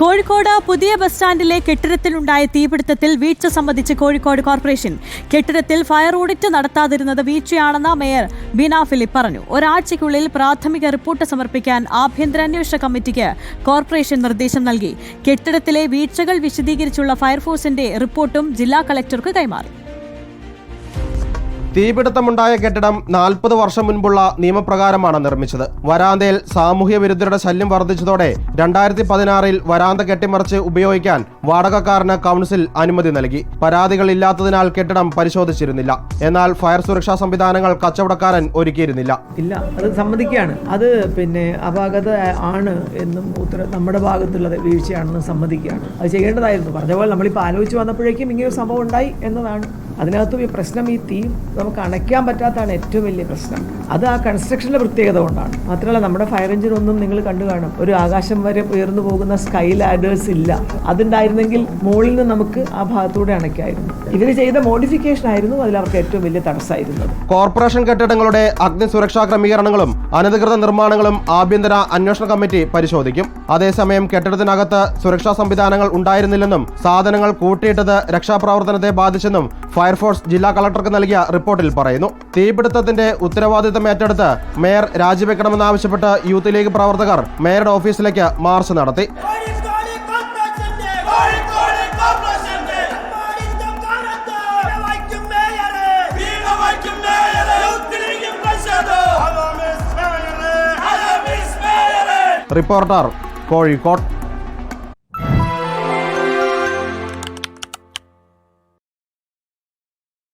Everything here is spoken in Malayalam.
കോഴിക്കോട് പുതിയ ബസ് സ്റ്റാൻഡിലെ കെട്ടിടത്തിലുണ്ടായ തീപിടുത്തത്തിൽ വീഴ്ച സംബന്ധിച്ച് കോഴിക്കോട് കോർപ്പറേഷൻ. കെട്ടിടത്തിൽ ഫയർ ഓഡിറ്റ് നടത്താതിരുന്നത് വീഴ്ചയാണെന്ന് മേയർ ബീന ഫിലിപ്പ് പറഞ്ഞു. ഒരാഴ്ചയ്ക്കുള്ളിൽ പ്രാഥമിക റിപ്പോർട്ട് സമർപ്പിക്കാൻ ആഭ്യന്തര അന്വേഷണ കമ്മിറ്റിക്ക് കോർപ്പറേഷൻ നിർദ്ദേശം നൽകി. കെട്ടിടത്തിലെ വീഴ്ചകൾ വിശദീകരിച്ചുള്ള ഫയർഫോഴ്സിന്റെ റിപ്പോർട്ടും ജില്ലാ കളക്ടർക്ക് കൈമാറി. തീപിടുത്തമുണ്ടായ കെട്ടിടം നാൽപ്പത് വർഷം മുൻപുള്ള നിയമപ്രകാരമാണ് നിർമ്മിച്ചത്. വരാന്തയിൽ സാമൂഹ്യ വിരുദ്ധരുടെ ശല്യം വർദ്ധിച്ചതോടെ രണ്ടായിരത്തി പതിനാറിൽ വരാന്ത കെട്ടിമറിച്ച് ഉപയോഗിക്കാൻ വാടകക്കാരന് കൗൺസിൽ അനുമതി നൽകി. പരാതികളില്ലാത്തതിനാൽ കെട്ടിടം പരിശോധിച്ചിരുന്നില്ല. എന്നാൽ ഫയർ സുരക്ഷാ സംവിധാനങ്ങൾ കച്ചവടക്കാരൻ ഒരുക്കിയിരുന്നില്ല. ഇല്ല അത് സമ്മതിക്കുകയാണ്. അത് പിന്നെ അപാകത ആണ് എന്നും ഉത്തര നമ്മുടെ ഭാഗത്തുള്ളത് വീഴ്ചയാണെന്നും സമ്മതിക്കുകയാണ്. അത് ചെയ്യേണ്ടതായിരുന്നു. പറഞ്ഞ പോലെ നമ്മളിപ്പോൾ ആലോചിച്ച് വന്നപ്പോഴേക്കും ഇങ്ങനെ ഒരു സംഭവം ഉണ്ടായി എന്നതാണ്. അതിനകത്തും ഈ പ്രശ്നം ഈ തീ നമുക്ക് അണയ്ക്കാൻ പറ്റാത്തതാണ് ഏറ്റവും വലിയ പ്രശ്നം. അത് ആ കൺസ്ട്രക്ഷന്റെ പ്രത്യേകത കൊണ്ടാണ്. മാത്രമല്ല നമ്മുടെ ഫയർ എഞ്ചിൻ ഒന്നും നിങ്ങൾ കണ്ടു കാണും. ഒരു ആകാശം വരെ ഉയർന്നു പോകുന്ന സ്കൈ ലാഡേഴ്സ് ഇല്ല. അതുണ്ടായിരുന്നെങ്കിൽ മുകളിൽ നിന്ന് നമുക്ക് ആ ഭാഗത്തൂടെ അണയ്ക്കായിരുന്നു. ഇവർ ചെയ്ത മോഡിഫിക്കേഷൻ ആയിരുന്നു അതിൽ അവർക്ക് ഏറ്റവും വലിയ തടസ്സമായിരുന്നത്. കോർപ്പറേഷൻ കെട്ടിടങ്ങളുടെ അഗ്നി സുരക്ഷാ ക്രമീകരണങ്ങളും അനധികൃത നിർമ്മാണങ്ങളും ആഭ്യന്തര അന്വേഷണ കമ്മിറ്റി പരിശോധിക്കും. അതേസമയം കെട്ടിടത്തിനകത്ത് സുരക്ഷാ സംവിധാനങ്ങൾ ഉണ്ടായിരുന്നില്ലെന്നും സാധനങ്ങൾ കൂട്ടിയിട്ടത് രക്ഷാപ്രവർത്തനത്തെ ബാധിച്ചെന്നും ഫയർഫോഴ്സ് ജില്ലാ കളക്ടർക്ക് നൽകിയ റിപ്പോർട്ടിൽ പറയുന്നു. തീപിടുത്തത്തിന്റെ ഉത്തരവാദിത്തം ഏറ്റെടുത്ത് മേയർ രാജിവെക്കണമെന്നാവശ്യപ്പെട്ട് യൂത്ത് ലീഗ് പ്രവർത്തകർ മേയറുടെ ഓഫീസിലേക്ക് മാർച്ച് നടത്തി. റിപ്പോർട്ടർ കോഴിക്കോട്.